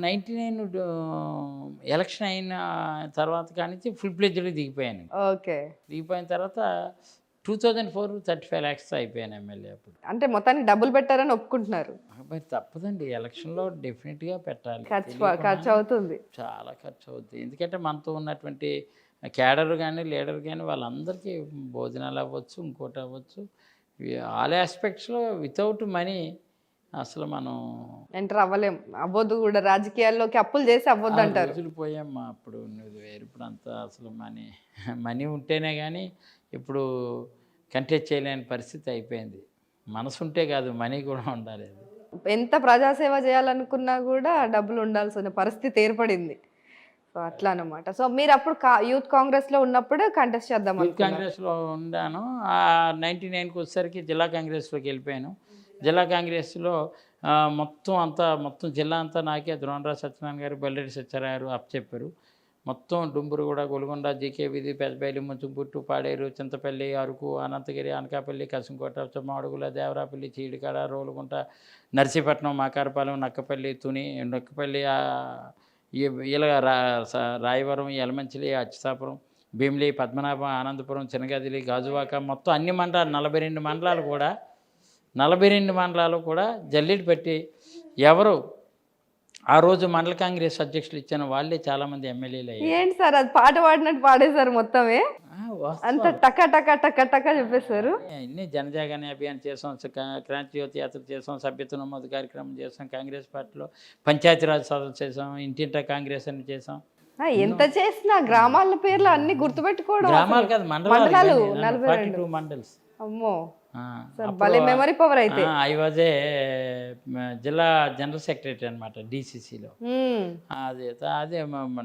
Ninety nine election అయిన తర్వాత కానీ ఫుల్ ప్లేజ్లో దిగిపోయాను. ఓకే. దిగిపోయిన తర్వాత two thousand four thirty five lakhs అయిపోయాను ఎమ్మెల్యే అప్పుడు. అంటే మొత్తానికి డబ్బులు పెట్టారని ఒప్పుకుంటున్నారు. మరి తప్పదండి ఎలక్షన్లో డెఫినెట్గా పెట్టాలి. ఖర్చు అవుతుంది చాలా ఖర్చు అవుతుంది ఎందుకంటే మనతో ఉన్నటువంటి క్యాడర్ కానీ లీడర్ కానీ వాళ్ళందరికీ భోజనాలు అవ్వచ్చు ఇంకోటి అవ్వచ్చు. ఆల్ ఆస్పెక్ట్స్లో వితౌట్ మనీ అసలు మనం ఎంటర్ అవ్వలేం. అవ్వద్దు కూడా. రాజకీయాల్లోకి అప్పులు చేసి అవ్వద్దు అంటారు. రోజులు పోయామ్మా అప్పుడు. ఇప్పుడు అంతా అసలు మనీ మనీ ఉంటేనే కానీ ఇప్పుడు కంటెస్ట్ చేయలేని పరిస్థితి అయిపోయింది. మనసు ఉంటే కాదు మనీ కూడా ఉండాలి ఎంత ప్రజాసేవ చేయాలనుకున్నా కూడా డబ్బులు ఉండాల్సిన పరిస్థితి ఏర్పడింది. సో అట్లా అనమాట సో మీరు అప్పుడు కా- యూత్ కాంగ్రెస్లో ఉన్నప్పుడు కంటెస్ట్ చేద్దాం యూత్ కాంగ్రెస్లో ఉన్నాను ఆ నైంటీ నైన్కి వచ్చేసరికి జిల్లా కాంగ్రెస్లోకి వెళ్ళిపోయాను. జిల్లా కాంగ్రెస్లో మొత్తం అంతా మొత్తం జిల్లా అంతా నాకే ద్రోణరాజు సత్యనారాయణ గారు బల్లెడి సత్యనారాయణ గారు అప్పచెప్పారు. మొత్తం డుంబురు కూడా గొలుగొండ జీకే వీధి పెద్దపల్లి ముంచుపుట్టు పాడేరు చింతపల్లి అరకు అనంతగిరి అనకాపల్లి కసింకోట చమ్మడుగుల దేవరాపల్లి చీడికాడ రోలుగుంట నర్సీపట్నం మాకారపాలెం నక్కపల్లి తుని నక్కపల్లి ఇలా రాయవరం ఎలమంచిలి అచ్యుతాపురం భీమిలి పద్మనాభం ఆనందపురం చినగదిలి గాజువాక మొత్తం అన్ని మండలాలు నలభై రెండు మండలాలు కూడా నలభై రెండు మండలాలు కూడా జల్లిడి పెట్టి ఎవరు ఆ రోజు మండల కాంగ్రెస్ అధ్యక్షులు ఇచ్చిన వాళ్ళే చాలామంది ఎమ్మెల్యేలు అయ్యారు. ఏంటి సార్? అది పాట పాడినట్టు పాడేశారు మొత్తమే. అంత టక టక టక టక చెప్పేశారు. ఇన్ని జనజాగరణ అభియాన్ చేసాం స- క్రాంతి జ్యోతి యాత్ర చేసాం సభ్యత్వ నమోదు కార్యక్రమం చేసాం కాంగ్రెస్ పార్టీలో పంచాయతీరాజ్ సభలు చేసాం ఇంటింటా కాంగ్రెస్ అని చేసాం. ఎంత చేసినా గ్రామాల పేర్లు అన్ని గుర్తుపెట్టుకోవడం గ్రామాలు. కాదు మండలాలు, నలభై మండల్స్. అమ్మో. సార్ భలే మెమరీ పవర్ అయితే. I was a zilla general secretary అనమాట డిసిసిలో. అదే అదే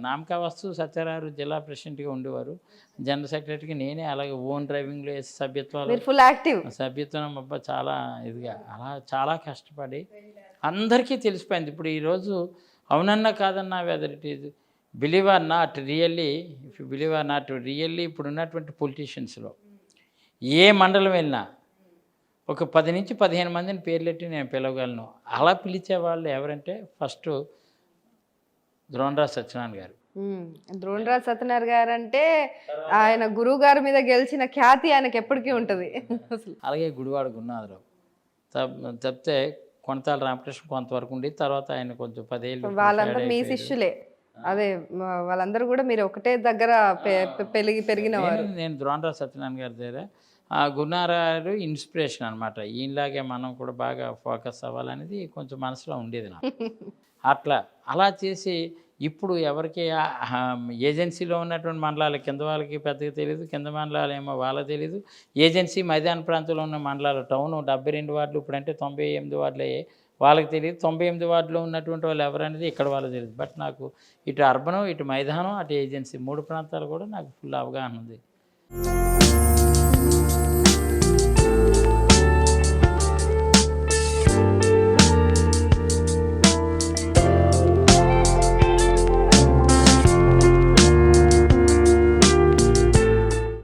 నామకా వస్తు సత్యరారు జిల్లా ప్రెసిడెంట్గా ఉండేవారు. జనరల్ సెక్రటరీకి నేనే అలాగే ఓన్ డ్రైవింగ్లో వేసి సభ్యత్వాలు ఫుల్ యాక్టివ్ సభ్యత్వం అబ్బా చాలా ఇదిగా అలా చాలా కష్టపడి అందరికీ తెలిసిపోయింది. ఇప్పుడు ఈరోజు అవునన్నా కాదన్నా whether it is believe or not really if you believe or not really ఇప్పుడు ఉన్నటువంటి పొలిటీషియన్స్లో ఏ మండలం వెళ్ళినా ఒక పది నుంచి పదిహేను మందిని పేర్లెట్టి నేను పిలవగలను. అలా పిలిచే వాళ్ళు ఎవరంటే ఫస్ట్ ద్రోణరాజ్ సత్యనారాయణ గారు. ద్రోణరాజ్ సత్యనారాయణ గారు అంటే ఆయన గురువు గారి మీద గెలిచిన ఖ్యాతి ఆయనకి ఎప్పటికీ ఉంటది. అలాగే గుడివాడ గురునాథరావు. తప్ తప్పితే కొనతాల రామకృష్ణ కొంతవరకు ఉండి తర్వాత ఆయన కొంచెం పదేళ్ళు వాళ్ళందరూ మీ. శిష్యులే. అదే వాళ్ళందరూ కూడా మీరు ఒకటే దగ్గర పెరిగి పెరిగిన నేను- ద్రోణరావు సత్యనారాయణ గారి దగ్గర ఆ గురునారాయణ ఇన్స్పిరేషన్ అనమాట ఈయనలాగే మనం కూడా బాగా ఫోకస్ అవ్వాలనేది కొంచెం మనసులో ఉండేది నాకు. అట్లా అలా చేసి ఇప్పుడు ఎవరికి ఏజెన్సీలో ఉన్నటువంటి మండలాలు కింద వాళ్ళకి పెద్దగా తెలియదు కింద మండలాలు ఏమో వాళ్ళకి తెలియదు ఏజెన్సీ మైదాన ప్రాంతంలో ఉన్న మండలాలు టౌన్ డెబ్బై రెండు వార్డులు ఇప్పుడంటే తొంభై ఎనిమిది వార్డులు అయ్యాయి వాళ్ళకి తెలియదు తొంభై ఎనిమిది వార్డులో ఉన్నటువంటి వాళ్ళు ఎవరనేది ఇక్కడ వాళ్ళకి తెలియదు బట్ నాకు ఇటు అర్బను ఇటు మైదానం అటు ఏజెన్సీ మూడు ప్రాంతాలు కూడా నాకు ఫుల్ అవగాహన ఉంది. Thank you.